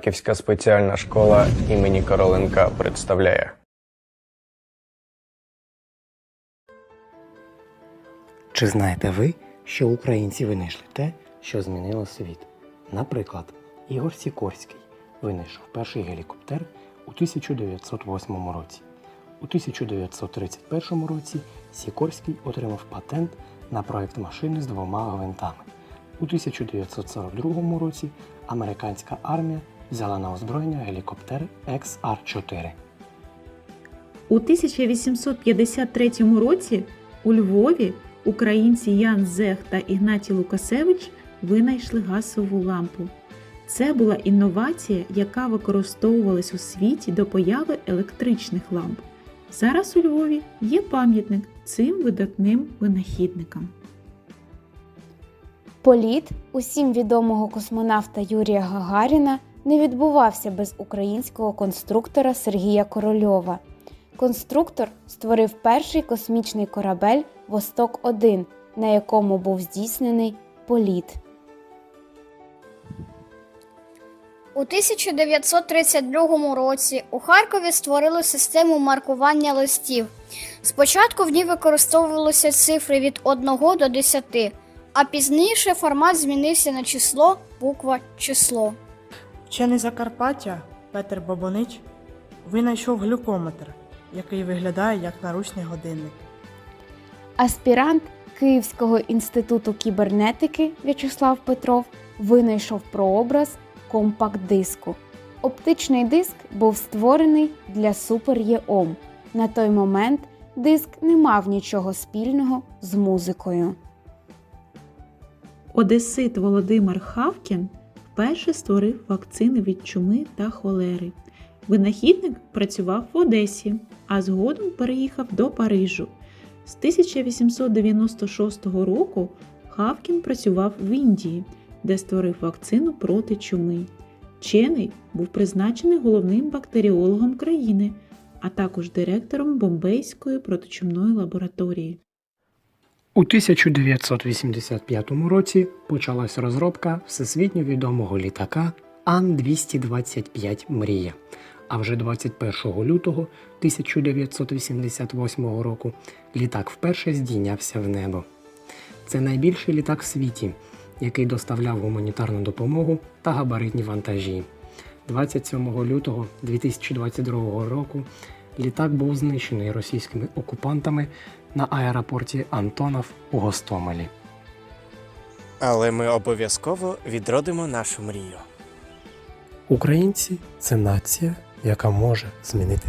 Харківська спеціальна школа імені Короленка представляє. Чи знаєте ви, що українці винайшли те, що змінило світ? Наприклад, Ігор Сікорський винайшов перший гелікоптер у 1908 році. У 1931 році Сікорський отримав патент на проект машини з двома гвинтами. У 1942 році американська армія взяла на озброєння гелікоптер XR-4. У 1853 році у Львові українці Ян Зех та Ігнатій Лукасевич винайшли газову лампу. Це була інновація, яка використовувалась у світі до появи електричних ламп. Зараз у Львові є пам'ятник цим видатним винахідникам. Політ усім відомого космонавта Юрія Гагаріна не відбувався без українського конструктора Сергія Корольова. Конструктор створив перший космічний корабель Восток 1 на якому був здійснений політ. У 1932 році у Харкові створили систему маркування листів. Спочатку в ній використовувалися цифри від 1 до 10, а пізніше формат змінився на число, буква, число. Вчений Закарпаття Петер Бабонич винайшов глюкометр, який виглядає як наручний годинник. Аспірант Київського інституту кібернетики В'ячеслав Петров винайшов прообраз компакт-диску. Оптичний диск був створений для супер-ЄОМ. На той момент диск не мав нічого спільного з музикою. Одесит Володимир Хавкін вперше створив вакцини від чуми та холери. Винахідник працював в Одесі, а згодом переїхав до Парижу. З 1896 року Хавкін працював в Індії, де створив вакцину проти чуми. Вчений був призначений головним бактеріологом країни, а також директором Бомбейської протичумної лабораторії. У 1985 році почалась розробка всесвітньо відомого літака Ан-225 Мрія. А вже 21 лютого 1988 року літак вперше здійнявся в небо. Це найбільший літак в світі, який доставляв гуманітарну допомогу та габаритні вантажі. 27 лютого 2022 року літак був знищений російськими окупантами на аеропорті Антонов у Гостомелі. Але ми обов'язково відродимо нашу мрію. Українці це нація, яка може змінити.